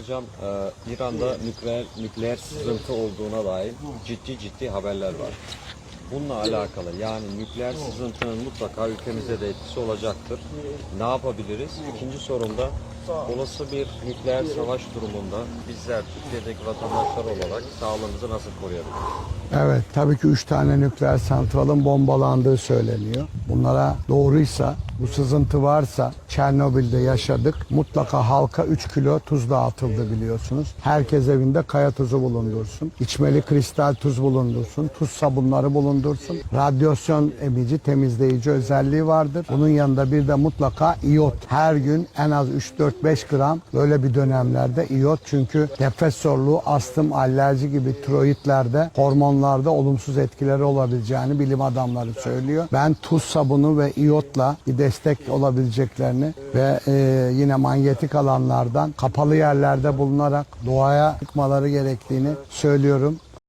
Hocam e, İran'da nükleer, nükleer sızıntı olduğuna dair ciddi ciddi haberler var. Bununla alakalı yani nükleer sızıntının mutlaka ülkemize de etkisi olacaktır. Ne yapabiliriz? İkinci sorumda olası bir nükleer savaş durumunda bizler Türkiye'deki vatandaşlar olarak sağlığımızı nasıl koruyabiliriz? Evet, tabii ki üç tane nükleer santralın bombalandığı söyleniyor. Bunlara doğruysa, bu sızıntı varsa Çernobil'de yaşadık. Mutlaka halka 3 kilo tuz dağıtıldı biliyorsunuz. Herkes evinde kaya tuzu bulundursun. İçmeli kristal tuz bulundursun. Tuz sabunları bulundursun. Radyasyon emici, temizleyici özelliği vardır. Bunun yanında bir de mutlaka iyot. Her gün en az 3-4-5 gram böyle bir dönemlerde iyot. Çünkü nefes zorluğu, astım, alerji gibi tiroidlerde, hormonlarda olumsuz etkileri olabileceğini bilim adamları söylüyor. Ben tuz sabunu ve iyotla bir destek olabileceklerini ve e, yine manyetik alanlardan kapalı yerlerde bulunarak doğaya çıkmaları gerektiğini söylüyorum.